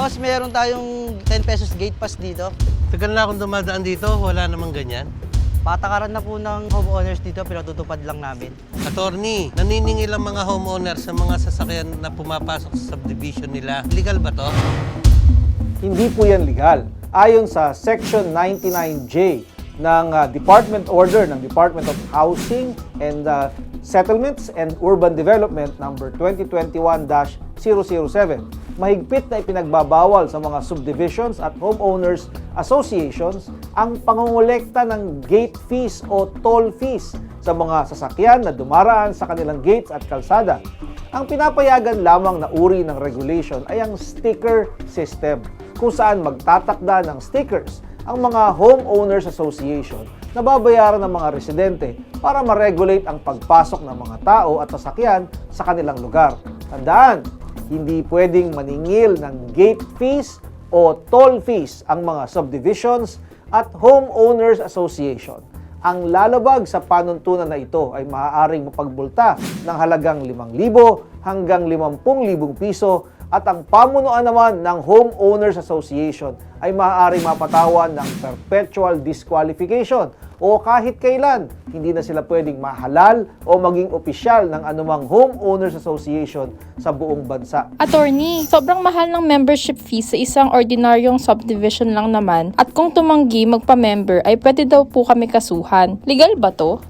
Boss, meron tayong 10 pesos gate pass dito. Tagal na akong dumadaan dito, wala namang ganyan. Patakaran na po ng homeowners dito, pinatutupad lang namin. Attorney, naniningil ang mga homeowner sa mga sasakyan na pumapasok sa subdivision nila. Legal ba to? Hindi po yan legal. Ayon sa Section 99J ng uh, Department Order ng Department of Housing and uh, Settlements and Urban Development number 2021-007, mahigpit na ipinagbabawal sa mga subdivisions at homeowners associations ang pangongolekta ng gate fees o toll fees sa mga sasakyan na dumaraan sa kanilang gates at kalsada. Ang pinapayagan lamang na uri ng regulation ay ang sticker system kung saan magtatakda ng stickers ang mga homeowners association na babayaran ng mga residente para ma-regulate ang pagpasok ng mga tao at sasakyan sa kanilang lugar. Tandaan, hindi pwedeng maningil ng gate fees o toll fees ang mga subdivisions at homeowners association. Ang lalabag sa panuntunan na ito ay maaaring mapagbulta ng halagang 5,000 hanggang 50,000 piso at ang pamunuan naman ng Homeowners Association ay maaaring mapatawan ng perpetual disqualification o kahit kailan hindi na sila pwedeng mahalal o maging opisyal ng anumang Homeowners Association sa buong bansa. Attorney, sobrang mahal ng membership fee sa isang ordinaryong subdivision lang naman at kung tumanggi magpa-member ay pwede daw po kami kasuhan. Legal ba to?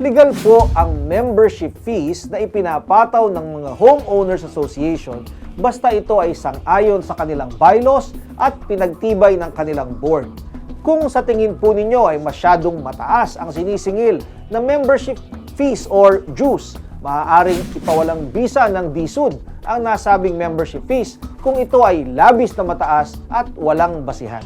Legal po ang membership fees na ipinapataw ng mga homeowners association basta ito ay sang-ayon sa kanilang bylaws at pinagtibay ng kanilang board. Kung sa tingin po ninyo ay masyadong mataas ang sinisingil na membership fees or dues, maaaring ipawalang bisa ng DSUD ang nasabing membership fees kung ito ay labis na mataas at walang basihan.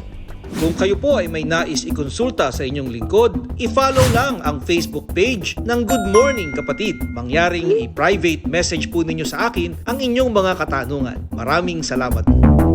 Kung kayo po ay may nais ikonsulta sa inyong lingkod, i-follow lang ang Facebook page ng Good Morning Kapatid. Mangyaring i-private message po ninyo sa akin ang inyong mga katanungan. Maraming salamat po.